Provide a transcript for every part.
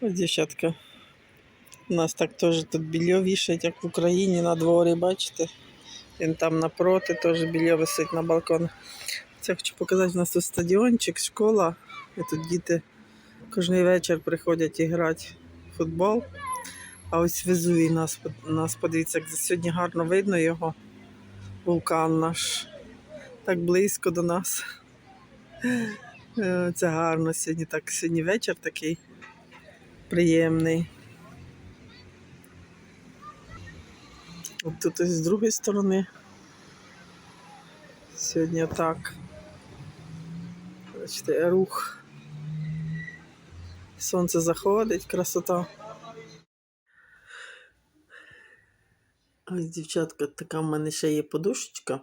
Ось дівчатка. У нас так теж тут білье вішають, як в Україні на дворі, бачите? Він там напроти теж білье висить на балконах. Це хочу показати, у нас тут стадіончик, школа. І тут діти кожен вечір приходять і грати в футбол. А ось Везувій нас, нас подивіться, як сьогодні гарно видно його. Вулкан наш. Так близько до нас. Е, Це гарно сьогодні. Так, сьогодні вечір такий приємний. От тут ось з другої сторони. Сьогодні так. Бачите, рух. Сонце заходить, красота. Ось, дівчатка, така в мене ще є подушечка.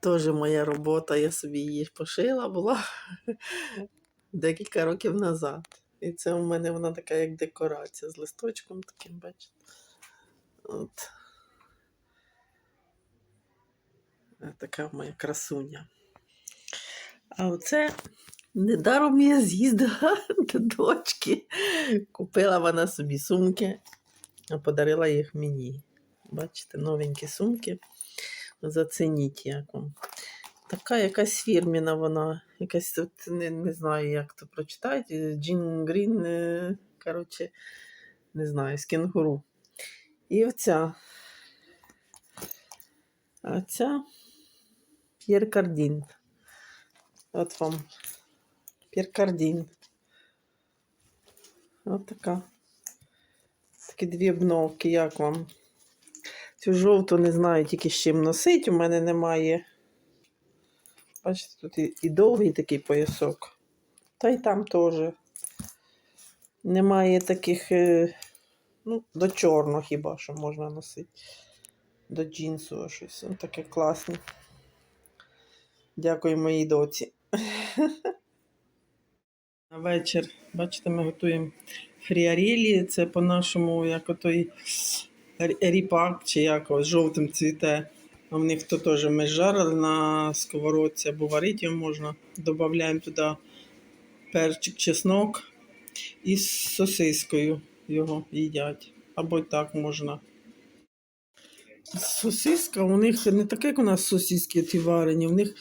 Теж моя робота, я собі її пошила була декілька років назад. І це у мене вона така як декорація з листочком таким, бачите. От. Е, Така моя красуня. А оце недаром я з'їздила до дочки. Купила вона собі сумки, а подарила їх мені. Бачите, новенькі сумки. Зацініть як вам. Така якась фірміна вона. Якась тут не, не знаю, як то прочитати. Джін Грін, е, коротше, не знаю, з кенгуру. І оця. А ця П'єр Кардін. От вам П'єр Кардін. От така. Такі дві обновки, як вам? Цю жовту не знаю тільки з чим носить, у мене немає. Бачите, тут і, і довгий такий поясок. Та й там теж. Немає таких, е, ну, до чорного хіба що можна носити. До джинсу щось. Ну, таке класне. Дякую моїй доці. На вечір, бачите, ми готуємо фріарілі. Це по-нашому, як отой ріпак, чи як ось, жовтим цвіте. В них то теж ми жарили на сковородці або варити його можна. Додаємо туди перчик, чеснок і з сосискою його їдять. Або й так можна. Сосиска у них не таке, як у нас сосиски ті варені, в них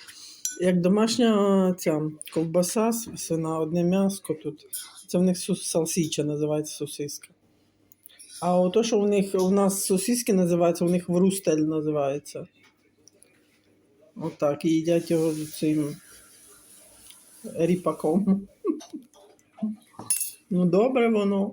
як домашня ця ковбаса свина, одне м'яско тут. Це в них салсіча називається сосиска. А ото, що у них у нас сосиски називаються, у них врустель називається. Отак, і їдять його з цим ріпаком. Ну, добре воно.